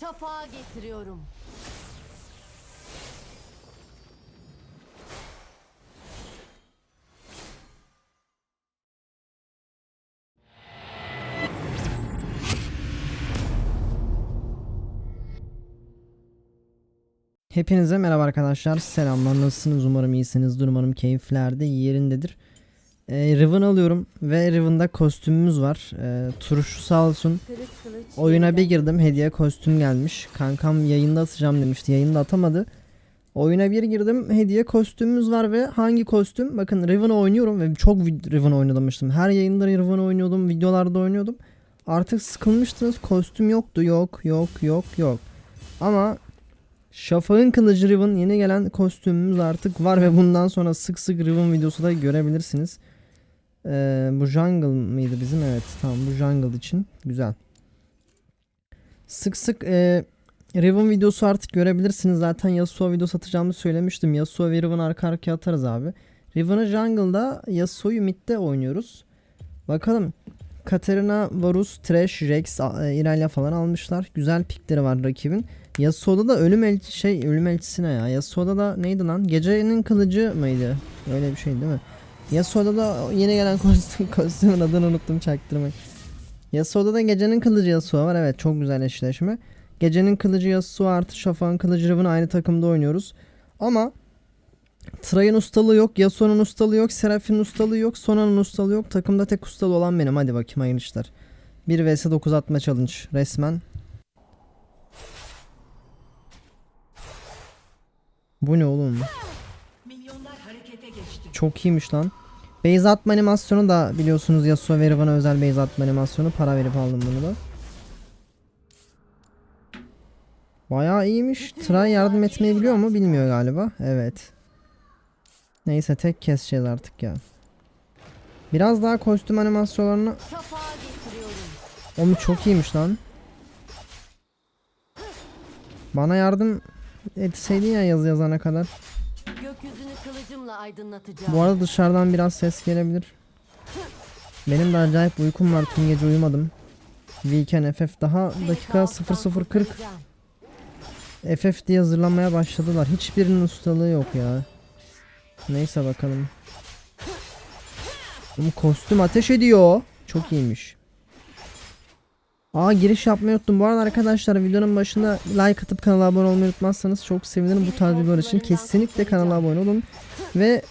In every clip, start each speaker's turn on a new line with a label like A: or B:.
A: Şafağa getiriyorum.
B: Hepinize merhaba arkadaşlar. Selamlar. Nasılsınız? Umarım iyisinizdir. Umarım keyifler de yerindedir. Ee, Riven alıyorum ve Riven'da kostümümüz var. Ee, turşu sağ olsun. Oyuna bir girdim. Hediye kostüm gelmiş. Kankam yayında atacağım demişti. Yayında atamadı. Oyuna bir girdim. Hediye kostümümüz var ve hangi kostüm? Bakın Riven oynuyorum ve çok Riven oynamıştım. Her yayında Riven oynuyordum. Videolarda oynuyordum. Artık sıkılmıştınız. Kostüm yoktu. Yok, yok, yok, yok. Ama Şafak'ın kılıcı Riven yeni gelen kostümümüz artık var ve bundan sonra sık sık Riven videosu da görebilirsiniz. Ee, bu jungle mıydı bizim? Evet tamam bu jungle için. Güzel. Sık sık e, Riven videosu artık görebilirsiniz. Zaten Yasuo videosu atacağımı söylemiştim. Yasuo ve Riven arka arkaya atarız abi. Riven'ı jungle'da Yasuo'yu mid'de oynuyoruz. Bakalım. Katarina, Varus, Thresh, Rex, e, Irelia falan almışlar. Güzel pikleri var rakibin. Yasuo'da da ölüm el şey ölüm elçisi ya? Yasuo'da da neydi lan? Gecenin kılıcı mıydı? Öyle bir şey değil mi? Yasuo'da da yeni gelen kostüm, kostümün adını unuttum çaktırmayın. Yasuo'da da gecenin kılıcı Yasuo var. Evet çok güzel eşleşme. Gecenin kılıcı Yasuo artı Şafak'ın kılıcı Riven aynı takımda oynuyoruz. Ama Tray'ın ustalığı yok, Yasuo'nun ustalığı yok, Seraph'in ustalığı yok, Sona'nın ustalığı yok. Takımda tek ustalı olan benim. Hadi bakayım hayırlı işler. 1 vs 9 atma challenge resmen. Bu ne oğlum? Çok iyiymiş lan. Base atma animasyonu da biliyorsunuz Yasuo ve Riven'a özel base atma animasyonu. Para verip aldım bunu da. Bayağı iyiymiş. Try yardım etmeyi biliyor mu? Bilmiyor galiba. Evet. Neyse tek keseceğiz artık ya. Biraz daha kostüm animasyonlarını... Oğlum çok iyiymiş lan. Bana yardım etseydin ya yazı yazana kadar.
A: Kılıcımla aydınlatacağım.
B: Bu arada dışarıdan biraz ses gelebilir. Benim de acayip uykum var. Tüm gece uyumadım. Weekend FF daha dakika
A: kaostan
B: 00.40
A: kurtaracağım.
B: FF diye hazırlanmaya başladılar. Hiçbirinin ustalığı yok ya. Neyse bakalım. Oğlum kostüm ateş ediyor. Çok iyiymiş. Aa giriş yapmayı unuttum. Bu arada arkadaşlar videonun başında like atıp kanala abone olmayı unutmazsanız çok sevinirim. Bu tarz videolar için kesinlikle kanala abone olun. Ve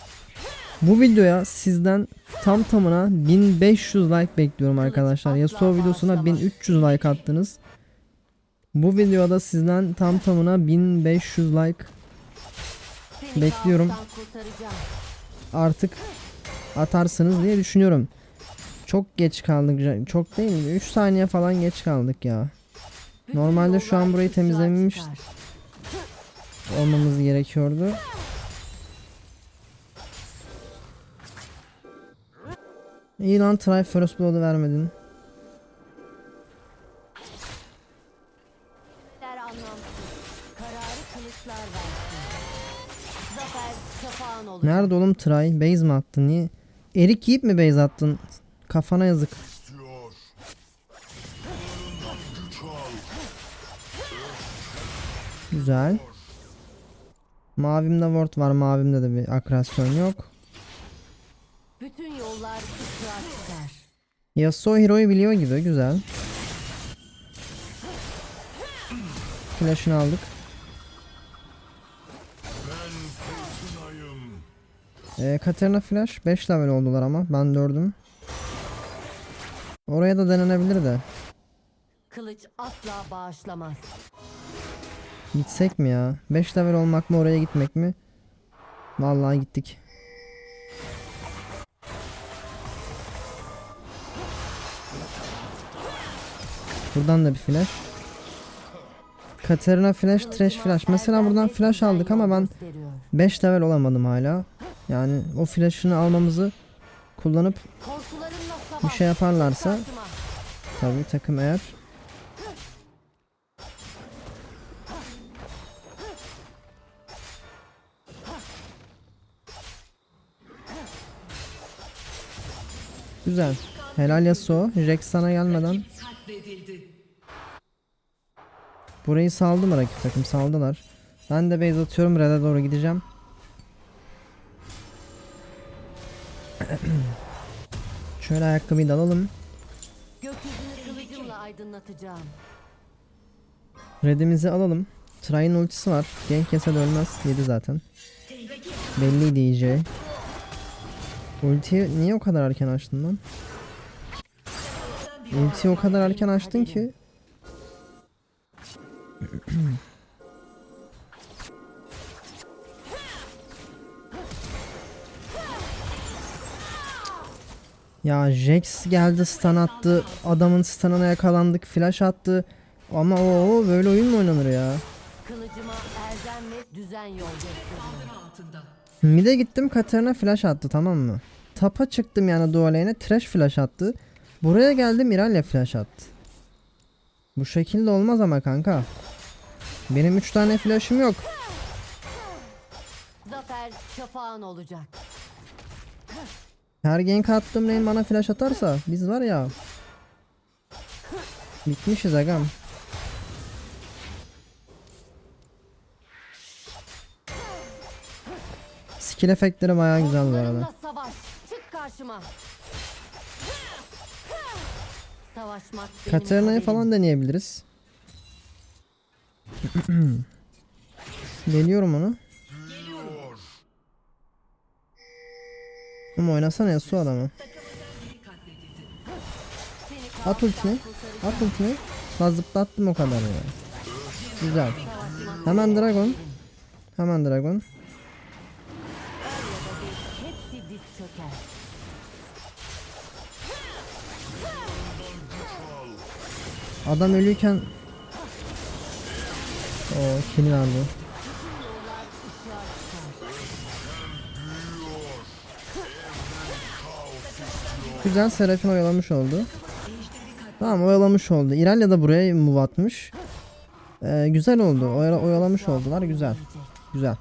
B: bu videoya sizden tam tamına 1500 like bekliyorum arkadaşlar. Yasuo videosuna 1300 like attınız. Bu videoda sizden tam tamına 1500 like Bekliyorum. artık atarsınız diye düşünüyorum. Çok geç kaldık. Çok değil mi? 3 saniye falan geç kaldık ya. Normalde şu an burayı temizlememiş-. Olmamız gerekiyordu. İyi lan try first blood'u vermedin. Nerede oğlum try? Base mi attın? Niye? Erik yiyip mi base attın? Kafana yazık. Güzel. Mavimde ward var. Mavimde de bir akrasyon yok.
A: Bütün yollar.
B: Yasuo hero'yu biliyor gibi. Güzel. Flash'ını aldık. Ee, Katarina Flash 5 level oldular ama ben 4'üm. Oraya da denenebilir de.
A: Kılıç asla bağışlamaz.
B: Gitsek mi ya? 5 level olmak mı oraya gitmek mi? Vallahi gittik. Buradan da bir flash. Katarina flash, trash flash. Mesela buradan flash aldık ama ben 5 level olamadım hala. Yani o flash'ını almamızı kullanıp bir şey yaparlarsa tabii takım eğer Güzel. Helal Yasuo. Jax sana gelmeden. Burayı saldı mı rakip takım? Saldılar. Ben de base atıyorum. Red'e doğru gideceğim. Şöyle ayakkabıyı da alalım. Red'imizi alalım. Trine ultisi var. Gank yese de ölmez. Yedi zaten. Belliydi iyice. Ultiyi niye o kadar erken açtın lan? Ultiyi o kadar erken açtın ki. Ya Jax geldi stun attı. Adamın stun'ına yakalandık. Flash attı. Ama o böyle oyun mu oynanır ya?
A: Kılıcıma ve düzen yol.
B: Mid'e gittim Katarina flash attı tamam mı? Tapa çıktım yani dualeğine trash flash attı. Buraya geldim İralya flash attı. Bu şekilde olmaz ama kanka. Benim 3 tane flash'ım yok.
A: Zafer şafağın olacak.
B: Her gank attığım lane bana flash atarsa biz var ya. Bitmişiz agam. Skill efektleri bayağı güzel bu arada. Katarina'yı falan deneyebiliriz. Deniyorum onu. Ama oynasana ya su adamı. At ultini. At ultini. La zıplattım o kadar ya. Güzel. Hemen dragon. Hemen dragon. Adam ölüyken o kill verdi. Güzel Serafin oyalamış oldu. Tamam oyalamış oldu. İralya da buraya move atmış. Ee, güzel oldu. Oyala- oyalamış oldular. Güzel. Güzel.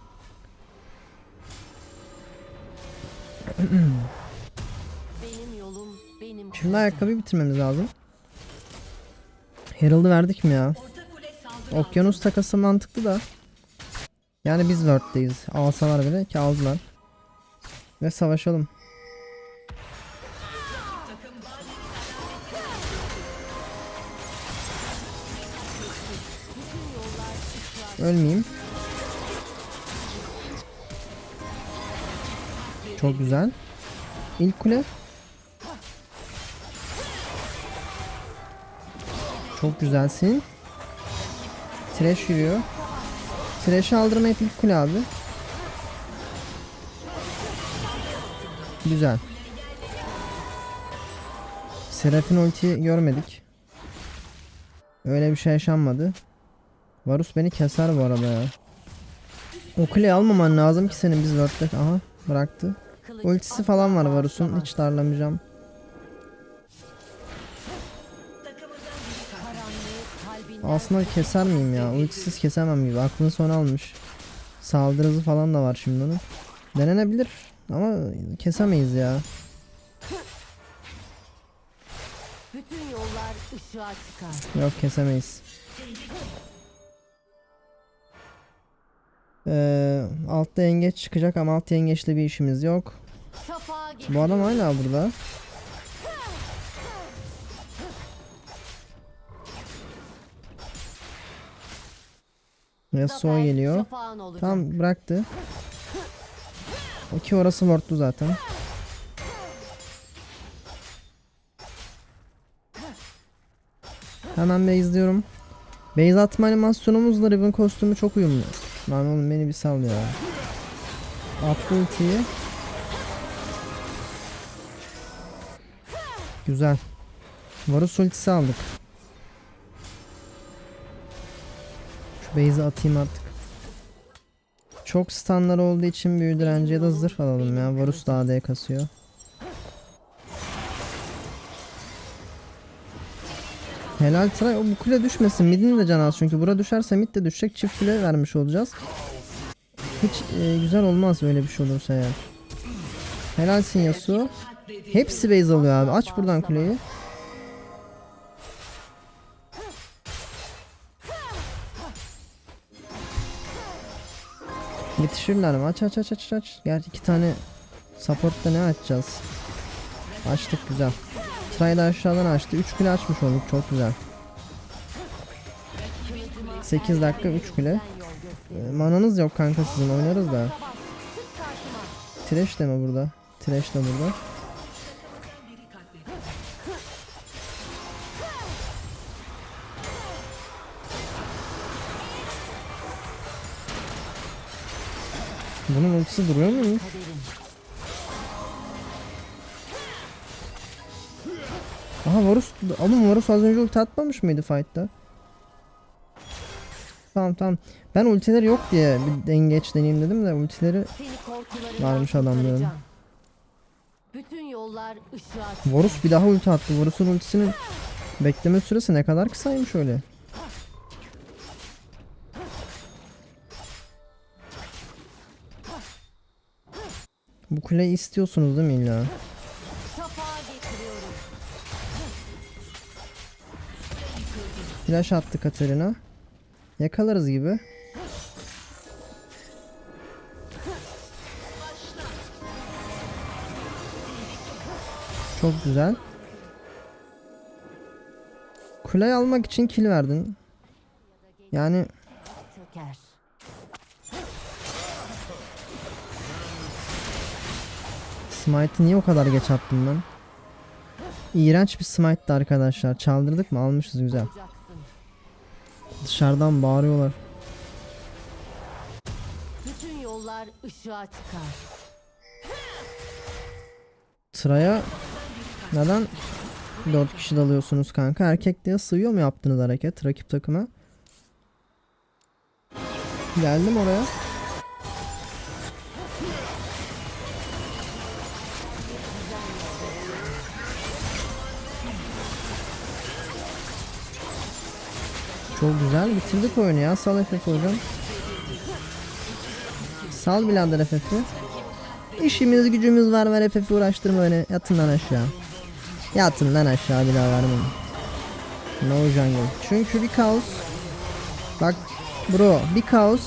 A: Benim yolum benim
B: Şimdi ayakkabıyı bitirmemiz lazım. Herald'ı verdik mi ya? Okyanus takası mantıklı da. Yani biz Word'deyiz. Alsalar bile ki aldılar. Ve savaşalım. Ölmeyeyim. Çok güzel. İlk kule. Çok güzelsin. Trash yürüyor. Trash'i aldırmayıp ilk kule abi. Güzel. Serafin ulti görmedik. Öyle bir şey yaşanmadı. Varus beni keser bu arada ya. O kuleyi almaman lazım ki senin biz word'de. Aha bıraktı. Ultisi falan var Varus'un. Hiç darlamayacağım. Aslında keser miyim ya? Ultisiz kesemem gibi. Aklını son almış. Saldırı hızı falan da var şimdi onun. Denenebilir ama kesemeyiz ya.
A: bütün yollar ışığa çıkar.
B: Yok kesemeyiz. Ee, altta yengeç çıkacak ama alt yengeçle bir işimiz yok. Bu adam hala burada. Yasuo
A: Zafer
B: geliyor. Tam bıraktı. O ki orası wardlu zaten. Hemen base'liyorum. Base atma animasyonumuzla Riven kostümü çok uyumlu. Lan oğlum beni bir sal ya. Attı ultiyi. Güzel. Varus ultisi aldık. Şu base'i atayım artık. Çok stunlar olduğu için büyü direnci ya da zırh alalım ya. Varus da AD kasıyor. Helal try. O bu kule düşmesin. Mid'in de canı az çünkü. Bura düşerse mid de düşecek. Çift kule vermiş olacağız. Hiç e, güzel olmaz böyle bir şey olursa eğer. Helalsin Yasuo. Hepsi base alıyor abi. Aç buradan kuleyi. Yetişirler mi? Aç aç aç aç aç. Gerçi iki tane support'ta ne açacağız? Açtık güzel. Tray'ı da aşağıdan açtı. 3 kule açmış olduk çok güzel. 8 dakika 3 kule. Ee, mananız yok kanka sizin oynarız da. Trash de mi burada? Trash de burada. Bunun ultisi duruyor mu? Aha Varus, oğlum Varus az önce ulti atmamış mıydı fight'ta? Tamam tamam. Ben ultileri yok diye bir dengeç deneyeyim dedim de ultileri Varmış adamların.
A: Bütün yollar ışığa
B: Varus bir daha ulti attı. Varus'un ultisinin bekleme süresi ne kadar kısaymış öyle. Bu kuleyi istiyorsunuz değil mi illa? Flash attı Katarina. Yakalarız gibi. Çok güzel. Kuleyi almak için kill verdin. Yani. Smite'ı niye o kadar geç attım ben? İğrenç bir smite'dı arkadaşlar. Çaldırdık mı? Almışız güzel. Dışarıdan bağırıyorlar.
A: Bütün yollar ışığa çıkar.
B: Sıraya neden 4 kişi dalıyorsunuz kanka? Erkek diye sığıyor mu yaptığınız hareket rakip takıma? Geldim oraya. Çok güzel bitirdik oyunu ya. Sal FF hocam. Sal birader FF'i. İşimiz gücümüz var ver FF'i uğraştırma beni. Yatın lan aşağı. Yatın lan aşağı bir daha vermem. No jungle. Çünkü bir kaos. Bak bro bir kaos.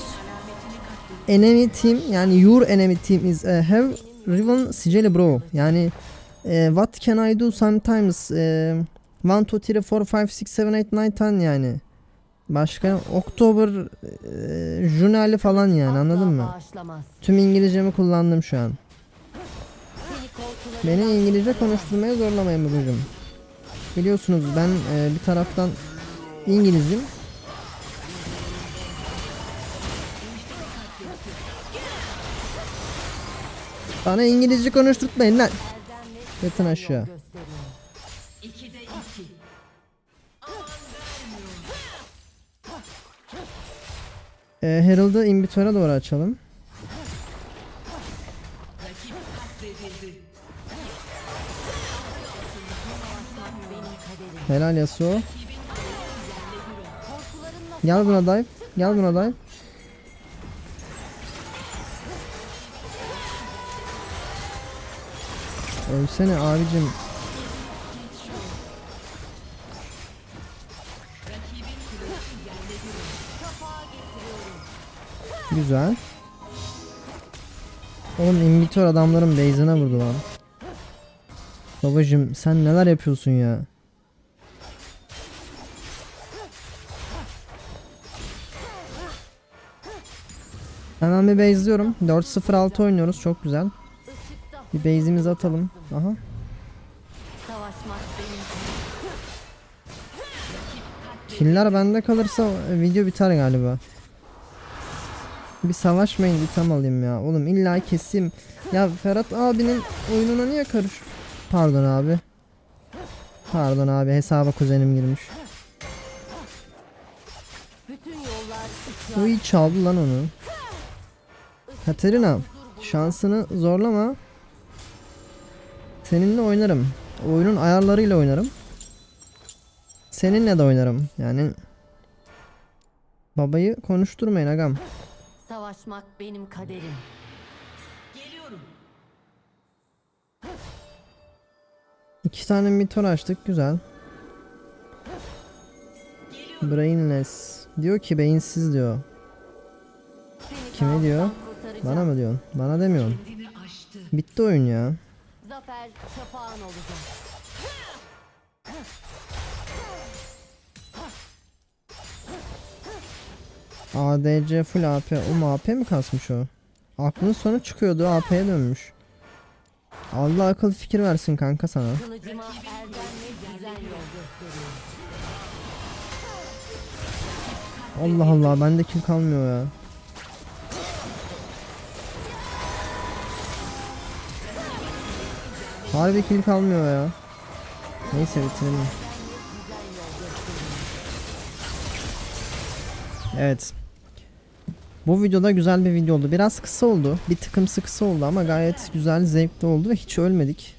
B: Enemy team yani your enemy team is uh, have Riven Sigeli bro. Yani eh, what can I do sometimes eh, 1 2 3 4 5 6 7 8 9 10 yani. Başka Oktober e, jurnali falan yani anladın mı? Tüm İngilizcemi kullandım şu an. Beni İngilizce konuşturmaya zorlamayın babacım. Biliyorsunuz ben e, bir taraftan İngilizim. Bana İngilizce konuşturtmayın lan. Yatın aşağı. E, Herald'ı Invitor'a doğru açalım. Helal Yasuo. Gel buna dive. Gel buna dive. Ölsene abicim. Güzel. Oğlum invitor adamların base'ine vurdu lan. Babacım sen neler yapıyorsun ya? Hemen bir base'liyorum. 4-0-6 oynuyoruz. Çok güzel. Bir base'imizi atalım. Aha. Killer bende kalırsa video biter galiba. Bir savaşmayın bir tam alayım ya. Oğlum illa keseyim. Ya Ferhat abinin oyununa niye karış? Pardon abi. Pardon abi hesaba kuzenim girmiş. İyi çaldı lan onu. Katerina şansını zorlama. Seninle oynarım. Oyunun ayarlarıyla oynarım. Seninle de oynarım. Yani babayı konuşturmayın agam.
A: Savaşmak benim kaderim.
C: Geliyorum.
B: İki tane mitor açtık güzel. Brainless. Diyor ki beyinsiz diyor.
A: Seni
B: Kime diyor? Bana mı diyorsun? Bana demiyorsun. Bitti oyun ya.
A: Zafer şafağın olacak.
B: ADC full AP. O AP mi kasmış o? Aklın sonu çıkıyordu AP'ye dönmüş. Allah akıl fikir versin kanka sana. Allah Allah bende kill kalmıyor ya. Harbi kill kalmıyor ya. Neyse bitirelim. Evet. Bu videoda güzel bir video oldu. Biraz kısa oldu. Bir tıkımsı kısa oldu ama gayet güzel, zevkli oldu ve hiç ölmedik.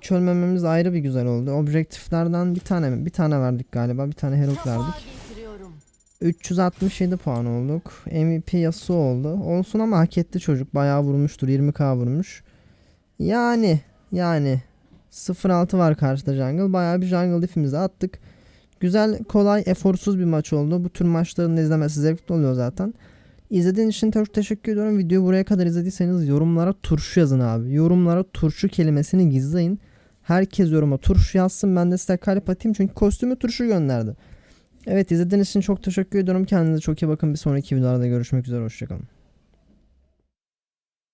B: Hiç ölmememiz ayrı bir güzel oldu. Objektiflerden bir tane mi? Bir tane verdik galiba. Bir tane herald verdik.
A: Şafağı getiriyorum.
B: 367 puan olduk. MVP Yasuo oldu. Olsun ama hak etti çocuk. Bayağı vurmuştur. 20k vurmuş. Yani yani 0-6 var karşıda jungle. Bayağı bir jungle diff'imizi attık. Güzel, kolay, eforsuz bir maç oldu. Bu tür maçların izlemesi zevkli oluyor zaten. İzlediğiniz için çok teşekkür ediyorum. Videoyu buraya kadar izlediyseniz yorumlara turşu yazın abi. Yorumlara turşu kelimesini gizleyin. Herkes yoruma turşu yazsın. Ben de size kalp atayım. Çünkü kostümü turşu gönderdi. Evet izlediğiniz için çok teşekkür ediyorum. Kendinize çok iyi bakın. Bir sonraki videolarda görüşmek üzere. Hoşçakalın.